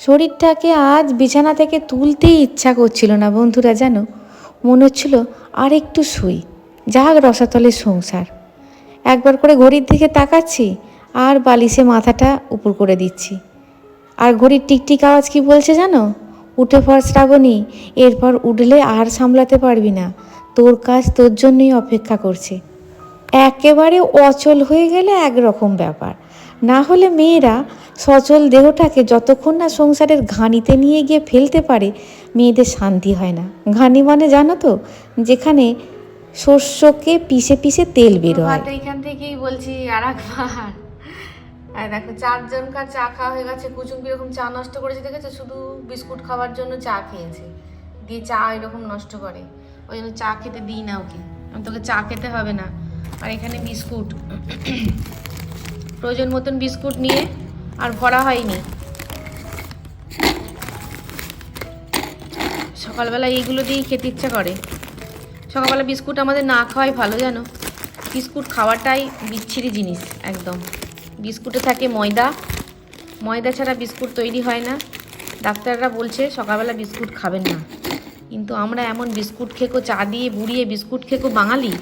শরীরটাকে আজ বিছানা থেকে তুলতেই ইচ্ছা করছিল না বন্ধুরা, জানো? মনে হচ্ছিল আর একটু শুই। যাক রসাতলে সংসার। একবার করে ঘড়ির দিকে তাকাচ্ছি আর বালিশে মাথাটা উপর করে দিচ্ছি। আর ঘড়ির টিকটিক আওয়াজ কি বলছে জানো? উঠে পর শ্রাবণী, এরপর উঠলে আর সামলাতে পারবি না। তোর কাজ তোর জন্যই অপেক্ষা করছে। একেবারে অচল হয়ে গেলে একরকম ব্যাপার। না হলে মেয়েরা সচল দেহটাকে যতক্ষণ না সংসারের ঘানিতে নিয়ে গিয়ে ফেলতে পারে, মেয়েদের শান্তি হয় না। ঘানি মানে জানো তো? যেখানে শস্যকে পিষে পিষে তেল বেরোয় ভাত এইখান থেকেই বলছি আর একবার আর দেখো চারজনকার চা খাওয়া হয়ে গেছে, কুচুম কীরকম চা নষ্ট করেছে দেখেছ? শুধু বিস্কুট খাওয়ার জন্য চা খেয়েছে। দিয়ে চা এরকম নষ্ট করে। ওই জন্য চা খেতে দিই না ওকে। আমি তোকে চা খেতে হবে না। আর এখানে বিস্কুট। প্রয়োজন মতন বিস্কুট নিয়ে আর ভরা হয়নি। সকালবেলা এইগুলো দিয়েই খেতে ইচ্ছা করে। সকালবেলা বিস্কুট আমাদের না খাওয়াই ভালো, জানো? বিস্কুট খাওয়াটাই বিচ্ছিরি জিনিস, একদম। বিস্কুটে থাকে ময়দা। ময়দা ছাড়া বিস্কুট তৈরি হয় না। ডাক্তাররা বলছে সকালবেলা বিস্কুট খাবেন না। কিন্তু আমরা এমন বিস্কুট খেকো, চা দিয়ে বুড়িয়ে বিস্কুট খেকো বাঙালি,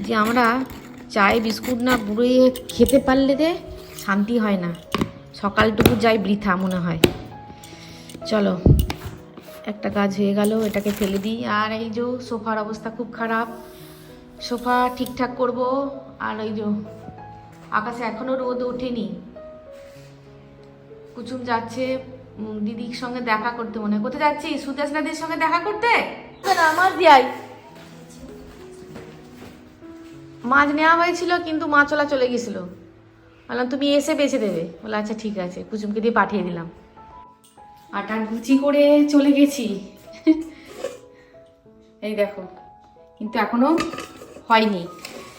যে আমরা চায়ে বিস্কুট না বুড়িয়ে খেতে পারলে রে শান্তি হয় না। সকালটুকু যাই বৃথা মনে হয়। চলো একটা কাজ হয়ে গেল এটাকে ফেলে দিই। আর এই যে সোফার অবস্থা খুব খারাপ। সোফা ঠিকঠাক করব আর ওই যে আকাশে এখনও রোদ ওঠেনি। কুচুম যাচ্ছে দিদির সঙ্গে দেখা করতে মনে হয়। কোথায় যাচ্ছি সুদেশনাদির সঙ্গে দেখা করতে? মাছ দিয়াই মাছ নেওয়া হয়েছিল কিন্তু মা চলা চলে গেছিল। বললাম, তুমি এসে বেছে দেবে। বলে আচ্ছা ঠিক আছে। কুচুমকে দিয়ে পাঠিয়ে দিলাম। আটা গুচি করে চলে গেছি। এই দেখো, কিন্তু এখনও হয়নি।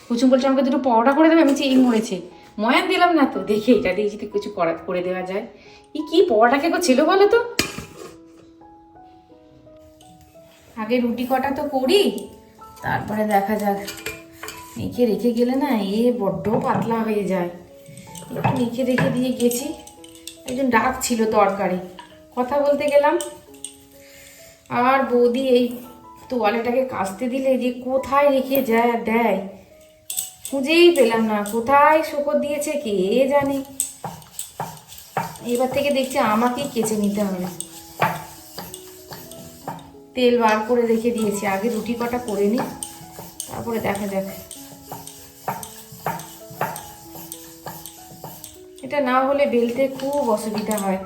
কুচুম বলছে, আমাকে দুটো পরোটা করে দেবে? আমি এই মরেছে। ময়ান দিলাম না তো, দেখে এটা দিয়ে যদি কিছু করা দেওয়া যায়। এই কি পরোটা কেকো ছিল বলো তো? আগে রুটি কটা তো করি, তারপরে দেখা যাক। মেখে রেখে গেলে না এ বড্ড পাতলা হয়ে যায়। মেখে রেখে দিয়ে গেছি। একজন ডাক ছিল তরকারি। কথা বলতে গেলাম, আর বৌদি, এই তোয়ালেটাকে কাচতে দিলে যে কোথায় রেখে যায় দেয়? খুঁজেই পেলাম না। কোথায় শোকর দিয়েছে কে জানে? এবার থেকে দেখছি আমাকেই কেচে নিতে হবে। তেল বার করে রেখে দিয়েছি। আগে রুটি কটা করে নি তারপরে দেখা যাক। এটা না হলে বেলতে খুব অসুবিধা হয়।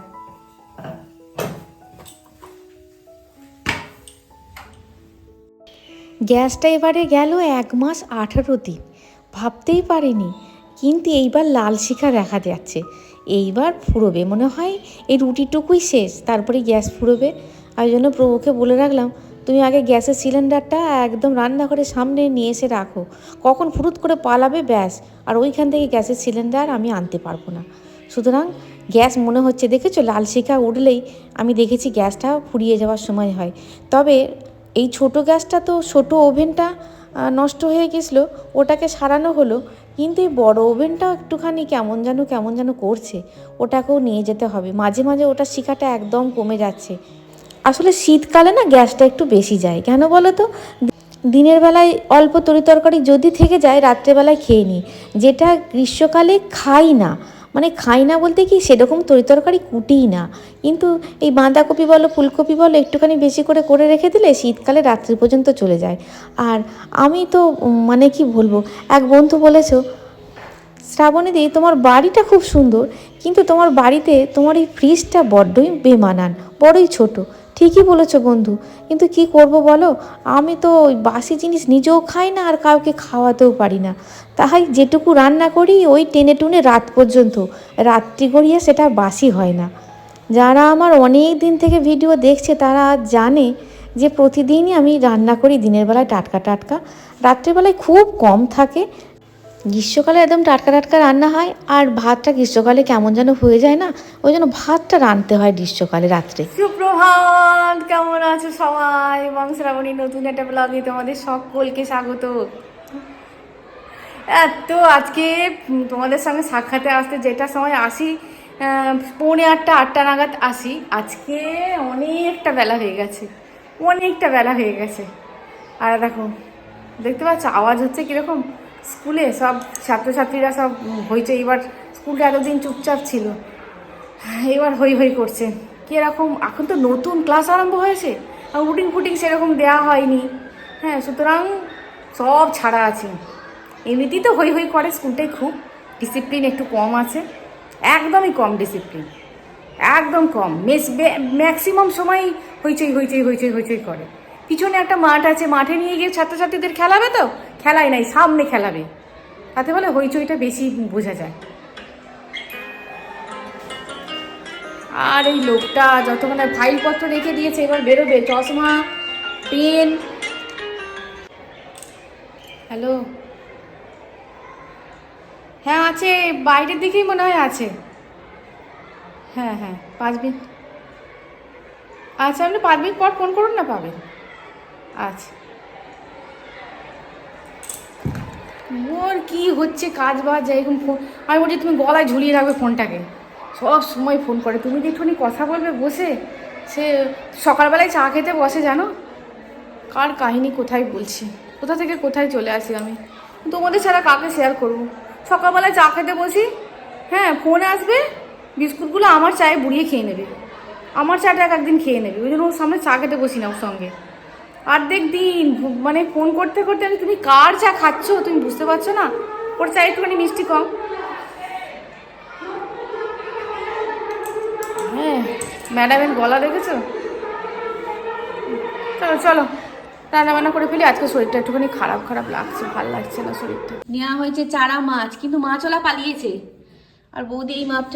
গ্যাসটা এবারে গেল এক মাস আঠারো দিন। ভাবতেই পারিনি, কিন্তু এইবার লাল শিখা দেখা যাচ্ছে। এইবার ফুরোবে মনে হয়, এই রুটিটুকুই শেষ, তারপরে গ্যাস ফুরোবে। আর জন্য প্রভুকে বলে রাখলাম তুমি আগে গ্যাসের সিলিন্ডারটা একদম রান্নাঘরের সামনে নিয়ে এসে রাখো। কখন ফুরুত করে পালাবে, ব্যাস। আর ওইখান থেকে গ্যাসের সিলিন্ডার আমি আনতে পারব না। সুতরাং গ্যাস মনে হচ্ছে, দেখেছ? লাল শিখা উঠলেই আমি দেখেছি গ্যাসটা ফুরিয়ে যাওয়ার সময় হয়। তবে এই ছোট গ্যাসটা তো ছোট ওভেনটা নষ্ট হয়ে গেছিল, ওটাকে সারানো হলো। কিন্তু এই বড় ওভেনটাও একটুখানি কেমন যেন কেমন যেন করছে, ওটাকেও নিয়ে যেতে হবে। মাঝে মাঝে ওটা শিখাটা একদম কমে যাচ্ছে। আসলে শীতকালে না গ্যাসটা একটু বেশি যায়। কেন বলো তো দিনের বেলায় অল্প তরি তরকারি যদি থেকে যায় রাত্রেবেলায় খেয়ে নিই। যেটা গ্রীষ্মকালে খাই না মানে খাই না বলতে কি সেরকম তরি তরকারি কুটিই না। কিন্তু এই বাঁধাকপি বলো, ফুলকপি বলো, একটুখানি বেশি করে করে রেখে দিলে শীতকালে রাত্রি পর্যন্ত চলে যায়। আর আমি তো মানে কি বলব, এক বন্ধু বলেছ শ্রাবণীদি তোমার বাড়িটা খুব সুন্দর, কিন্তু তোমার বাড়িতে তোমার এই ফ্রিজটা বড্ডই বেমানান, বড়ই ছোট। ঠিকই বলেছ বন্ধু, কিন্তু কি করব বলো? আমি তো ওই বাসি জিনিস নিজেও খাই না আর কাউকে খাওয়াতেও পারি না। তাহাই যেটুকু রান্না করি ওই টেনে টুনে রাত পর্যন্ত। রাত্রি গড়িয়ে সেটা বাসি হয় না। যারা আমার অনেক দিন থেকে ভিডিও দেখছে তারা জানে যে প্রতিদিনই আমি রান্না করি, দিনের বেলায় টাটকা টাটকা। রাত্রিবেলায় খুব কম থাকে গ্রীষ্মকালে একদম টাটকা টাটকা রান্না হয় আর ভাতটা গ্রীষ্মকালে কেমন যেন হয়ে যায় না, ওই জন্য ভাতটা রাঁধতে হয় গ্রীষ্মকালে রাত্রে। সুপ্রভাত, কেমন আছো সবাই? এবং শ্রাবণী নতুন একটা ব্লগে তোমাদের সকলকে স্বাগত। এত আজকে তোমাদের সঙ্গে সাক্ষাতে আসতে যেটা সময় আসি পৌনে আটটা আটটা নাগাদ আসি। আজকে অনেকটা বেলা হয়ে গেছে, অনেকটা বেলা হয়ে গেছে। আর দেখো, দেখতে পাচ্ছ, আওয়াজ হচ্ছে কীরকম? স্কুলে সব ছাত্রছাত্রীরা সব হইছে এবার স্কুলটা এতদিন চুপচাপ ছিল। এবার হই হই করছে। কীরকম এখন তো নতুন ক্লাস আরম্ভ হয়েছে। আর রুটিন ফুটিং সেরকম দেওয়া হয়নি। হ্যাঁ সুতরাং সব ছাড়া আছে। এমনিতেই তো হই হই করে, স্কুলটাই খুব ডিসিপ্লিন একটু কম আছে। একদমই কম ডিসিপ্লিন একদম কম। মেস ম্যাক্সিমাম সময় হইচই হইচই হইচই হইচই করে। পিছনে একটা মাঠ আছে, মাঠে নিয়ে গিয়ে ছাত্রছাত্রীদের খেলাবে তো? খেলাই নাই, সামনে খেলাবে। তাতে বলে হইচইটা বেশি বোঝা যায়। আর এই লোকটা যত মানে ফাইলপত্র রেখে দিয়েছে, এবার বেরোবে। চশমা, পেন। হ্যালো? হ্যাঁ আছে। বাইরের দিকেই মনে হয় আছে। হ্যাঁ হ্যাঁ পাঁচ মিনিট। আচ্ছা আপনি পাঁচ মিনিট পর ফোন করুন না, পাবেন। আচ্ছা। ওর কি হচ্ছে, কাজ বাজ এরকম ফোন আমি বলছি, তুমি গলায় ঝুলিয়ে রাখবে ফোনটাকে। সব সময় ফোন করে। তুমি যে একটুখানি কথা বলবে বসে? সে সকালবেলায় চা খেতে বসে, জানো? কার কাহিনী কোথায় বলছি? কোথা থেকে কোথায় চলে আসি আমি? তোমাদের ছাড়া কাকে শেয়ার করব? সকালবেলায় চা খেতে বসি হ্যাঁ ফোন আসবে, বিস্কুটগুলো আমার চায়ে বুড়িয়ে খেয়ে নেবে। আমার চাটা এক একদিন খেয়ে নেবে। ওই জন্য ওর সামনে চা খেতে বসি না ওর সঙ্গে। অর্ধেক দিন মানে ফোন করতে করতে আমি তুমি কার চা খাচ্ছ? তুমি বুঝতে পারছ না? ওর চা একটুখানি মিষ্টি কম হ্যাঁ ম্যাডামের গলা দেখেছ? চলো চলো। রান্না বান্না করে ফেলি। আজকে শরীরটা একটুখানি খারাপ খারাপ লাগছে, ভালো লাগছে না শরীরটা। নেওয়া হয়েছে চারা মাছ, কিন্তু মাছওয়ালা পালিয়েছে। আর বৌদি এই মাত্র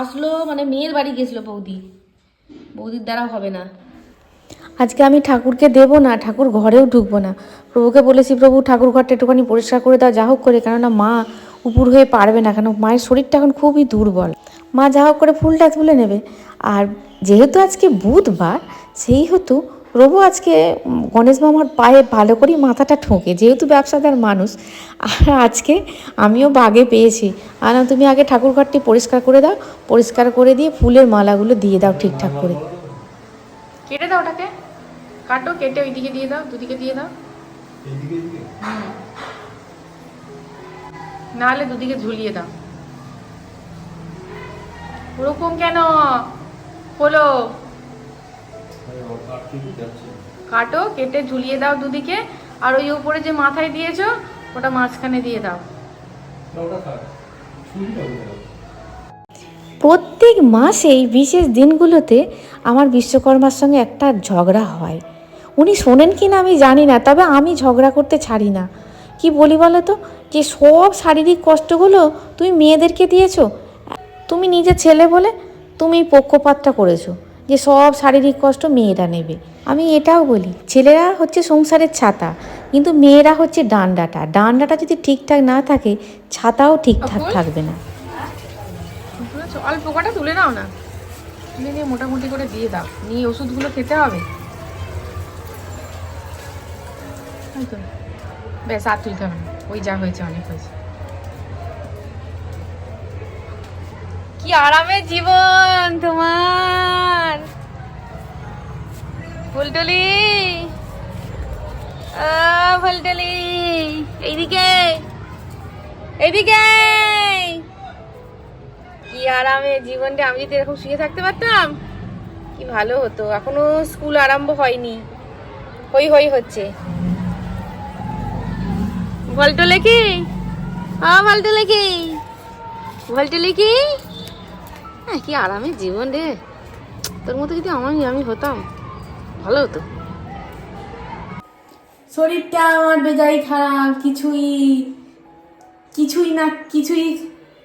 আসলো মানে মেয়ের বাড়ি গেছিল বৌদি। বৌদির দ্বারা হবে না। আজকে আমি ঠাকুরকে দেবো না, ঠাকুর ঘরেও ঢুকবো না। প্রভুকে বলেছি, প্রভু, ঠাকুর ঘরটা একটুখানি পরিষ্কার করে দাও, যা হোক করে, কেননা মা উপুর হয়ে পারবে না, কেন মায়ের শরীরটা এখন খুবই দুর্বল। মা যা হোক করে ফুলটা তুলে নেবে। আর যেহেতু আজকে বুধবার, সেই হেতু প্রভু আজকে গণেশ মামার পায়ে ভালো করে মাথাটা ঠোকে, যেহেতু ব্যবসাদার মানুষ। আর আজকে আমিও বাগে পেয়েছি। আর তুমি আগে ঠাকুর ঘরটি পরিষ্কার করে দাও, পরিষ্কার করে দিয়ে ফুলের মালাগুলো দিয়ে দাও ঠিকঠাক করে। কেটে দাও ওটাকে। কাটো কেটে ওইদিকে দিয়ে দাও দুদিকে দিয়ে দাও। হুম। নাহলে দুদিকে ঝুলিয়ে দাও। ওরকম কেন? হলো। কাটো কেটে ঝুলিয়ে দাও দুদিকে। আর ওই উপরে যে মাথায় দিয়েছ ওটা মাঝখানে দিয়ে দাও। প্রত্যেক মাসেই বিশেষ দিনগুলোতে আমার বিশ্বকর্মার সঙ্গে একটা ঝগড়া হয়। উনি শোনেন কি না আমি জানি না তবে আমি ঝগড়া করতে ছাড়ি না। কি বলি বলো তো? যে সব শারীরিক কষ্টগুলো তুমি মেয়েদেরকে দিয়েছ তুমি নিজে ছেলে বলে তুমি পক্ষপাতটা করেছ যে সব শারীরিক কষ্ট মেয়েরা নেবে। আমি এটাও বলি ছেলেরা হচ্ছে সংসারের ছাতা কিন্তু মেয়েরা হচ্ছে ডান্ডাটা। ডান্ডাটা যদি ঠিকঠাক না থাকে ছাতাও ঠিকঠাক থাকবে না। অল্প কটা তুলে নাও না। তুলে নিয়ে মোটামুটি করে দিয়ে দাও। নিয়ে ওষুধগুলো খেতে হবে। ব্যাস, আর তুলতে হবে না। ওই যা হয়েছে, অনেক হয়েছে। কি আরামের জীবন তোমার! ফুলটলি! ফুলটলি! এইদিকে! এইদিকে! আরামে জীবনটা আমি যদি এরকম শুয়ে থাকতে পারতাম কি ভালো হতো। এখনও স্কুল আরম্ভ হয়নি। হই হই হচ্ছে। ভলটলে কি হ্যাঁ ভলটলে কি ভলটলে লেখি হ্যাঁ কি আরামের জীবন রে। তোর মতো যদি আমি আমি হতাম ভালো হতো। শরীরটা আমার বেজাই খারাপ কিছুই কিছুই না কিছুই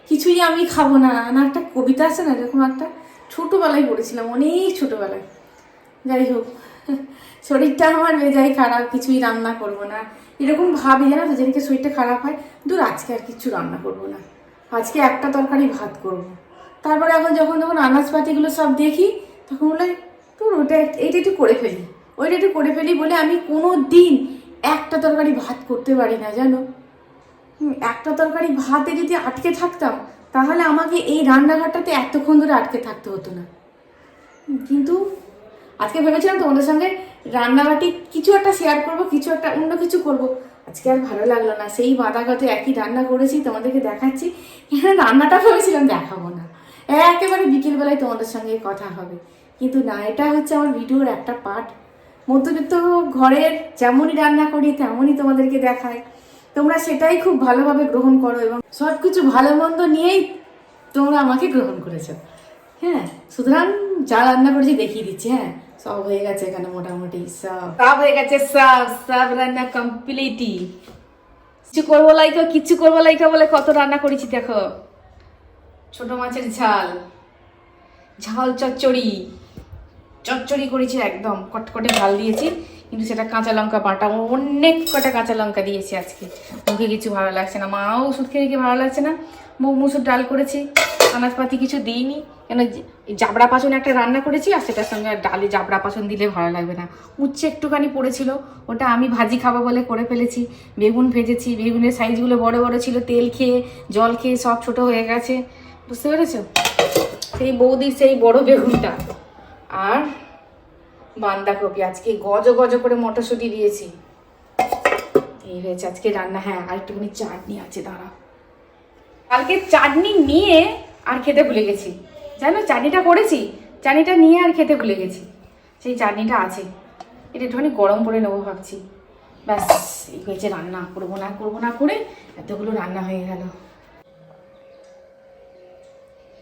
কিছুই আমি খাব না। না একটা কবিতা আছে না, এরকম একটা ছোটোবেলায় পড়েছিলাম, অনেক ছোটোবেলায়। যাই হোক, শরীরটা আমার বেজাই খারাপ, কিছুই রান্না করব না। এরকম ভাবি জানো তো যেদিকে শরীরটা খারাপ হয়, দূর আজকে আর কিছু রান্না করব না। আজকে একটা তরকারি ভাত করব। তারপরে এখন যখন যখন আনাজপাতিগুলো সব দেখি, তখন বলে, তোর ওটা এইটা একটু করে ফেলি। ওইটা একটু করে ফেলি বলে আমি কোনো দিন একটা তরকারি ভাত করতে পারি না, জানো? একটা তরকারি ভাতে যদি আটকে থাকতাম, তাহলে আমাকে এই রান্নাঘরটাতে এতক্ষণ ধরে আটকে থাকতে হতো না। কিন্তু আজকে ভেবেছিলাম তোমাদের সঙ্গে রান্নাবাটি কিছু একটা শেয়ার করব, কিছু একটা অন্য কিছু করব। আজকে আর ভালো লাগল না, সেই বাঁধাগত একই রান্না করেছি, তোমাদেরকে দেখাচ্ছি। এখানে রান্নাটা ভেবেছিলাম দেখাবো না। একেবারে বিকেলবেলায় তোমাদের সঙ্গে কথা হবে। কিন্তু না, এটা হচ্ছে আমার ভিডিওর একটা পার্ট মধ্যবিত্ত ঘরের যেমনই রান্না করি, তেমনই তোমাদেরকে দেখায়। তোমরা সেটাই খুব ভালোভাবে গ্রহণ করো এবং সব কিছু ভালো মন্দ নিয়েই তোমরা আমাকে গ্রহণ করেছ। হ্যাঁ সুতরাং যা রান্না করেছি দেখিয়ে দিচ্ছি হ্যাঁ। সব হয়ে গেছে এখানে মোটামুটি, সব। সব হয়ে গেছে, সব সব রান্না কমপ্লিটই কিছু করব লাইকা, কিছু করব লাইকা বলে কত রান্না করেছি দেখো। ছোট মাছের ঝাল ঝাল চচ্চড়ি। চচ্চড়ি করেছি একদম, কটকটে ঝাল দিয়েছি। কিন্তু সেটা কাঁচা লঙ্কা বাটা অনেক কটা কাঁচা লঙ্কা দিয়েছি আজকে। মুখে কিছু ভালো লাগছে না। মাও ওষুধ খেয়ে কি ভালো লাগছে না। মুগ মুসুর ডাল করেছি, আনাজপাতি কিছু দিইনি। কেন জাবড়া পাচন একটা রান্না করেছি আর সেটার সঙ্গে ডালে জাবড়া পাচন দিলে ভালো লাগবে না। উচ্ছে একটুখানি পড়েছিল, ওটা আমি ভাজি খাব বলে করে ফেলেছি। বেগুন ভেজেছি, বেগুনের সাইজগুলো বড় বড় ছিল, তেল খেয়ে, জল খেয়ে সব ছোট হয়ে গেছে। বুঝতে পেরেছ? সেই বৌদির সেই বড় বেগুনটা। আর বাঁধাকপি আজকে গজ গজ করে মটরশুঁটি দিয়েছি। এই হয়েছে আজকে রান্না। হ্যাঁ আর একটুখানি চাটনি আছে দাঁড়া কালকে চাটনি নিয়ে আর খেতে ভুলে গেছি। জানো, চাটনিটা করেছি, চাটনিটা নিয়ে আর খেতে ভুলে গেছি। সেই চাটনিটা আছে। এটা একটুখানি গরম করে নেব ভাবছি। ব্যাস, এই হয়েছে রান্না। করব না করব না করে এতগুলো রান্না হয়ে গেল।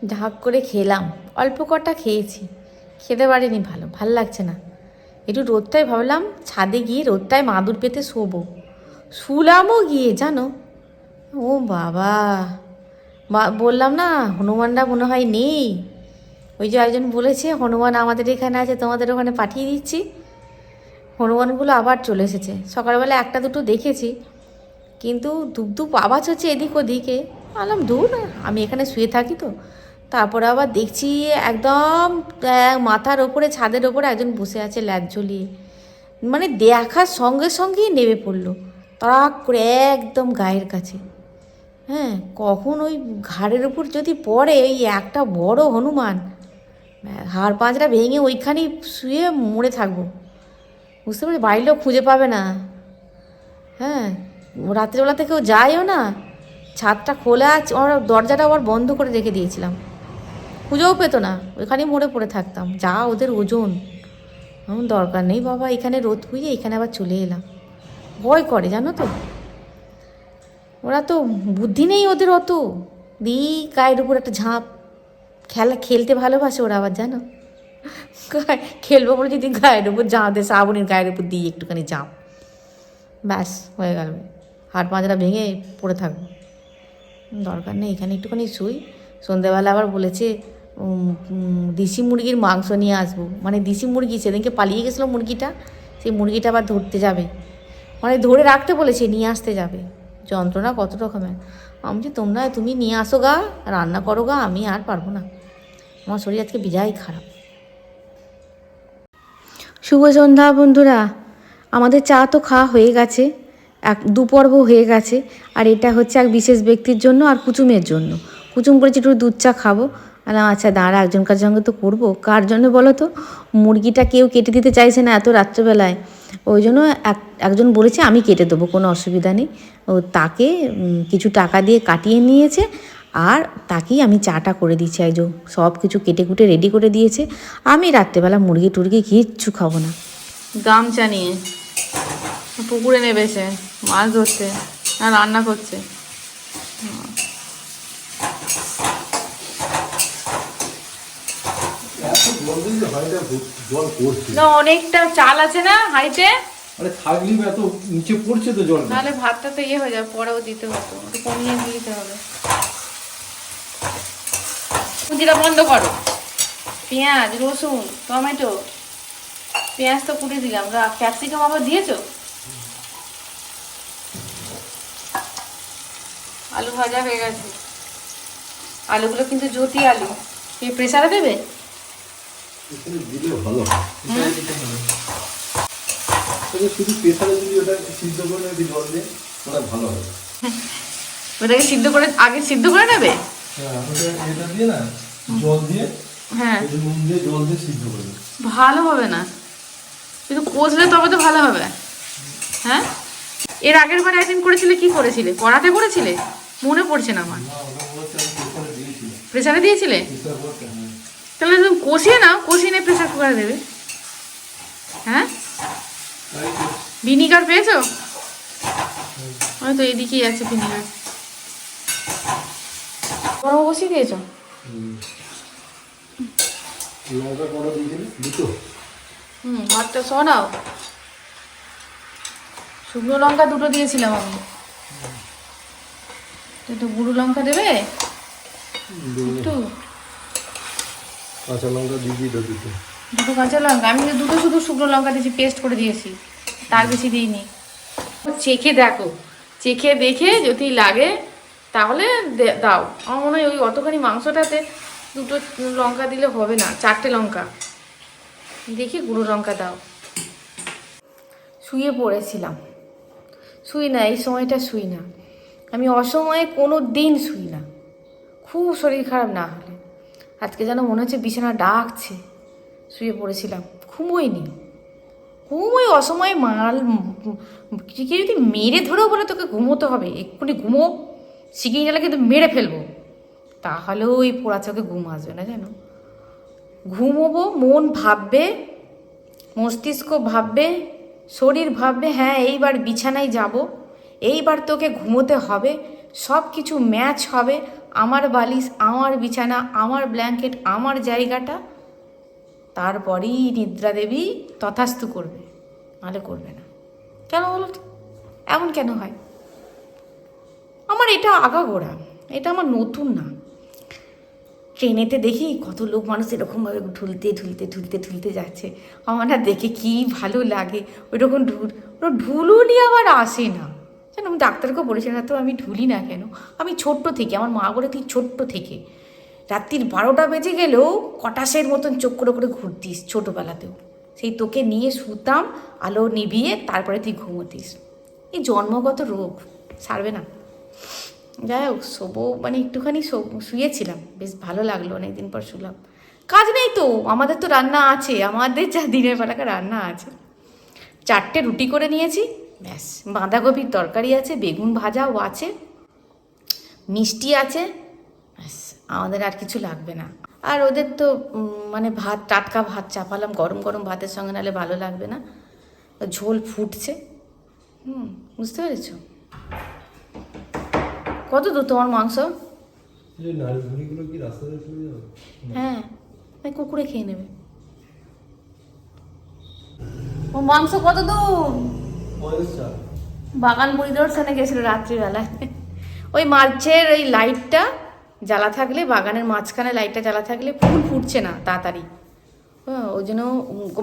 ঢাক করে খেলাম। অল্প কটা খেয়েছি। খেতে পারিনি ভালো, ভালো লাগছে না। একটু রোদটায় ভাবলাম, ছাদে গিয়ে রোদটায় মাদুর পেতে শোবো। শুলামও গিয়ে, জানো? ও বাবা। বললাম না, হনুমানরা মনে হয় নেই। ওই যে একজন বলেছে, হনুমান আমাদের এখানে আছে, তোমাদের ওখানে পাঠিয়ে দিচ্ছি। হনুমানগুলো আবার চলে এসেছে। সকালবেলা একটা দুটো দেখেছি, কিন্তু ধূপ ধূপ আওয়াজ হচ্ছে এদিক ওদিকে। আলাম দূর, আমি এখানে শুয়ে থাকি তো। তারপরে আবার দেখছি একদম মাথার ওপরে, ছাদের ওপরে একজন বসে আছে ল্যাজ ঝুলিয়ে মানে দেখার সঙ্গে সঙ্গেই নেমে পড়ল। তাক করে একদম গায়ের কাছে। হ্যাঁ কখন ওই ঘাড়ের উপর যদি পড়ে ওই একটা বড় হনুমান, হাড় পাঁচটা ভেঙে ওইখানেই শুয়ে মরে থাকব। বুঝতে পারছি? বাড়ির লোক খুঁজে পাবে না। হ্যাঁ রাত্রেবেলাতে কেউ যায়ও না। ছাদটা খোলা আছে, ওর দরজাটা আবার বন্ধ করে রেখে দিয়েছিলাম। খুঁজেও পেতো না, ওইখানেই মরে পড়ে থাকতাম, যা ওদের ওজন। আমার দরকার নেই বাবা, এখানে রোদ খুঁজে এখানে আবার চলে এলাম। ভয় করে, জানো তো। ওরা তো বুদ্ধি নেই ওদের অত। দিই গায়ের উপর একটা ঝাঁপ। খেলা, খেলতে ভালোবাসে ওরা আবার, জানো। খেলব বলে যদি গায়ের উপর ঝাঁপ শ্রাবণীর গায়ের উপর দিই একটুখানি ঝাঁপ। ব্যাস, হয়ে গেল। হাট পাঁজরা ভেঙে পড়ে থাকব। দরকার নেই, এখানে একটুখানি শুই। সন্ধেবেলা আবার বলেছে দেশি মুরগির মাংস নিয়ে আসব। মানে দেশি মুরগি, সেদিনকে পালিয়ে গেছিল মুরগিটা, সেই মুরগিটা আবার ধরতে যাবে। মানে ধরে রাখতে বলেছে, নিয়ে আসতে যাবে। যন্ত্রণা কত রকমের। আমি যে তোমরা তুমি নিয়ে আসো গা, রান্না করো গা, আমি আর পারব না। আমার শরীর আজকে বিজাই খারাপ। শুভ সন্ধ্যা বন্ধুরা। আমাদের চা তো খাওয়া হয়ে গেছে, এক দুপর্ব হয়ে গেছে, আর এটা হচ্ছে এক বিশেষ ব্যক্তির জন্য আর কুচুমের জন্য। কুচুম করেছি একটু দুধ চা খাব। আলাম আচ্ছা দাঁড়া, একজনকার সঙ্গে তো করব। কার জন্য বলো তো? মুরগিটা কেউ কেটে দিতে চাইছে না এত রাত্রেবেলায়। ওই জন্য এক, একজন বলেছে, আমি কেটে দেবো, কোনো অসুবিধা নেই। ও তাকে কিছু টাকা দিয়ে কাটিয়ে নিয়েছে, আর তাকেই আমি চাটা করে দিচ্ছি। একজন সব কিছু কেটে কুটে রেডি করে দিয়েছে। আমি রাত্রেবেলা মুরগি টুরগি কিচ্ছু খাব না। গামছা নিয়ে। পুকুরে নেবে সে মাছ ধরছে আর রান্না করছে এত জল দিলে হাঁড়িটা ভর- জল পড়ছে না অনেকটা চাল আছে না হাঁড়িতে আরে থাকলেই এত নিচে পড়ছে তো জলটা নাহলে ভাতটা তো ইয়ে হয়ে যাবে পরেও দিতে হতো একটু কমিয়ে দিতে হবে। পুঁজিটা বন্ধ করো। পেঁয়াজ রসুন টমেটো। পেঁয়াজ তো কুটে দিলাম ক্যাপসিকাম আবার দিয়েছ? আলু ভাজা হয়ে গেছে। আলুগুলো কিন্তু জ্যোতি আলু। কি প্রেসারে দেবে? ওটাকে সিদ্ধ করে আগে সিদ্ধ করে নেবে হ্যাঁ ভালো হবে না কিন্তু কষলে তবে তো ভালো হবে হ্যাঁ এর আগের বার একদিন করেছিলে কি করেছিলে কড়াতে করেছিলে মনে পড়ছে না আমার প্রেসারে দিয়েছিলে? তাহলে তুমি কষিয়ে নাও, কষিয়ে নিয়ে প্রেসার কুকারে দেবে। হ্যাঁ? ভিনিগার পেয়েছ? হয়তো এদিকেই আছে ভিনিগার গরম বসিয়ে দিয়েছ? হুম। ভাতটা শোনাও শুকনো লঙ্কা দুটো দিয়েছিলাম আমি। একটু গুঁড়ো লঙ্কা দেবে? একটু কাঁচা লঙ্কা দিয়ে দুটো। দুটো কাঁচা লঙ্কা? আমি দুটো শুধু শুকনো লঙ্কা দিয়েছি পেস্ট করে দিয়েছি। তার বেশি দিইনি। চেখে দেখো। চেখে দেখে যদি লাগে, তাহলে দাও। আমার মনে হয় ওই অতখানি মাংসটাতে দুটো লঙ্কা দিলে হবে না। চারটে লঙ্কা। দেখি গুঁড়ো লঙ্কা দাও। শুয়ে পড়েছিলাম। শুই না, এই সময়টা শুই না। আমি অসময়ে কোনো দিন শুই না। খুব শরীর খারাপ না হলে। আজকে যেন মনে হচ্ছে বিছানা ডাকছে। শুয়ে পড়েছিলাম। ঘুমোইনি ঘুমোই অসময়ে মাল কে যদি মেরে ধরেও বলে তোকে ঘুমোতে হবে, এক্ষুনি ঘুমো। শিখিয়ে গেলে কিন্তু মেরে ফেলব। তাহলেও ওই পোড়া চোখে ঘুম আসবে না জানো? ঘুমোবো, মন ভাববে, মস্তিষ্ক ভাববে, শরীর ভাববে হ্যাঁ এইবার বিছানায় যাব, এইবার তোকে ঘুমোতে হবে সব কিছু ম্যাচ হবে আমার বালিশ, আমার বিছানা, আমার ব্ল্যাঙ্কেট, আমার জায়গাটা। তারপরেই নিদ্রা দেবী তথাস্তু করবে, নাহলে করবে না। কেন বলো এমন কেন হয়? আমার এটা আগাগোড়া, এটা আমার নতুন না। ট্রেনেতে দেখি কত লোক মানুষ এরকমভাবে ঢুলতে ঢুলতে ঢুলতে ঢুলতে যাচ্ছে। আমার না দেখে কি ভালো লাগে, ওইরকম ঢুল, ওরা ঢুলুনি আবার আসে না। জানো আমি ডাক্তারকেও বলেছিলাম তো আমি ঢুলি না কেন? আমি ছোট্ট থেকে, আমার মা বলে তুই ছোট্ট থেকে। রাত্রির বারোটা বেজে গেলেও কটাশের মতন চোখ করে করে ঘুরতিস ছোটোবেলাতেও। সেই তোকে নিয়ে শুতাম, আলো নিভিয়ে তারপরে তুই ঘুমোতিস। এই জন্মগত রোগ, সারবে না। যাই হোক, শোবো মানে একটুখানি শুয়েছিলাম। বেশ ভালো লাগল, অনেকদিন পর শুলাম। কাজ নেই তো, আমাদের তো রান্না আছে, আমাদের যা দিনের বেলাকার রান্না আছে। চারটে রুটি করে নিয়েছি ব্যাস বাঁধাকপির তরকারি আছে বেগুন ভাজাও আছে মিষ্টি আছে ব্যাস আমাদের আর কিছু লাগবে না। আর ওদের তো মানে ভাত টাটকা ভাত চাপালাম গরম গরম ভাতের সঙ্গে নাহলে ভালো লাগবে না। ঝোল ফুটছে। হুম বুঝতে পেরেছ? কত দূর তোমার মাংস? হ্যাঁ কুকুরে খেয়ে নেবে। ও মাংস কত দূর? বাগান পরিদর্শনে গেছিল রাত্রিবেলায়। ওই মার্চের ওই লাইটটা জ্বালা থাকলে বাগানের মাঝখানে লাইটটা জ্বালা থাকলে ফুল ফুটছে না তাড়াতাড়ি। হ্যাঁ ওই জন্য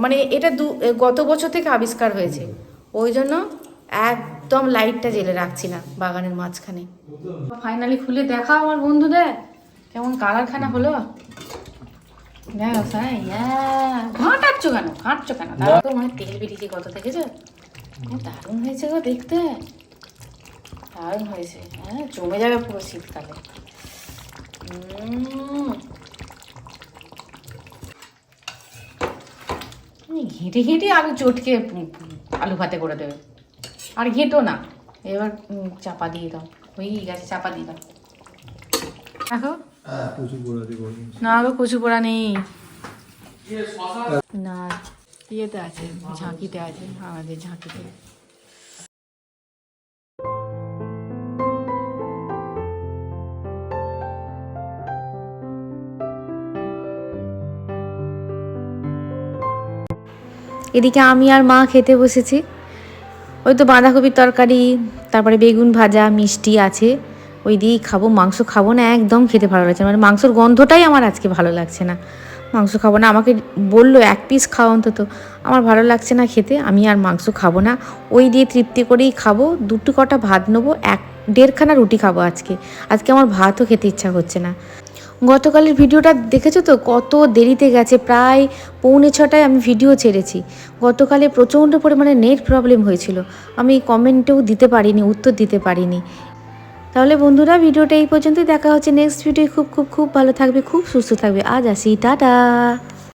মানে এটা দু গত বছর থেকে আবিষ্কার হয়েছে। ওই জন্য একদম লাইটটা জেলে রাখছি না বাগানের মাঝখানে। ফাইনালি খুলে দেখা আমার বন্ধুদের। কেমন কালারখানা হলো? দেখো সাই ঘাঁটাচ্ছ কেন? ঘাঁটছো কেন? তারা তো মানে তেল বেরিয়েছে কত হ্যাঁ, দারুণ হয়েছে গো দেখতে দারুণ হয়েছে হ্যাঁ জমে যাবে পুরো শীতকালে ঘেঁটে ঘেঁটে আলু চটকে আলু ভাতে করে দেবে আর ঘেঁটো না এবার চাপা দিয়ে দাও হয়েই গেছে চাপা দিয়ে দাও দেখো না গো কচু পোড়া নেই না ইয়েতে আছে, ঝাঁকিতে আছে, আমাদের ঝাঁকিতে। এদিকে আমি আর মা খেতে বসেছি। ওই তো বাঁধাকপির তরকারি, তারপরে বেগুন ভাজা, মিষ্টি আছে। ওই দিয়েই খাব, মাংস খাব না, একদম খেতে ভালো লাগছে। মানে মাংসর গন্ধটাই আমার আজকে ভালো লাগছে না। মাংস খাব না। আমাকে বলল, এক পিস খাও অন্তত। আমার ভালো লাগছে না খেতে, আমি আর মাংস খাব না। ওই দিয়ে তৃপ্তি করেই খাব। দুটো কটা ভাত নেব, এক, দেড়খানা রুটি খাব আজকে। আজকে আমার ভাতও খেতে ইচ্ছা হচ্ছে না। গতকালের ভিডিওটা দেখেছ তো? কত দেরিতে গেছে, প্রায় পৌনে ছটায় আমি ভিডিও ছেড়েছি। গতকালে প্রচণ্ড পরিমাণে নেট প্রবলেম হয়েছিল। আমি কমেন্টেও দিতে পারিনি, উত্তর দিতে পারিনি। তাহলে বন্ধুরা ভিডিওটা এই পর্যন্তই। দেখা হচ্ছে নেক্সট ভিডিও খুব খুব খুব ভালো থাকবে, খুব সুস্থ থাকবে। আজ আসি, টাটা।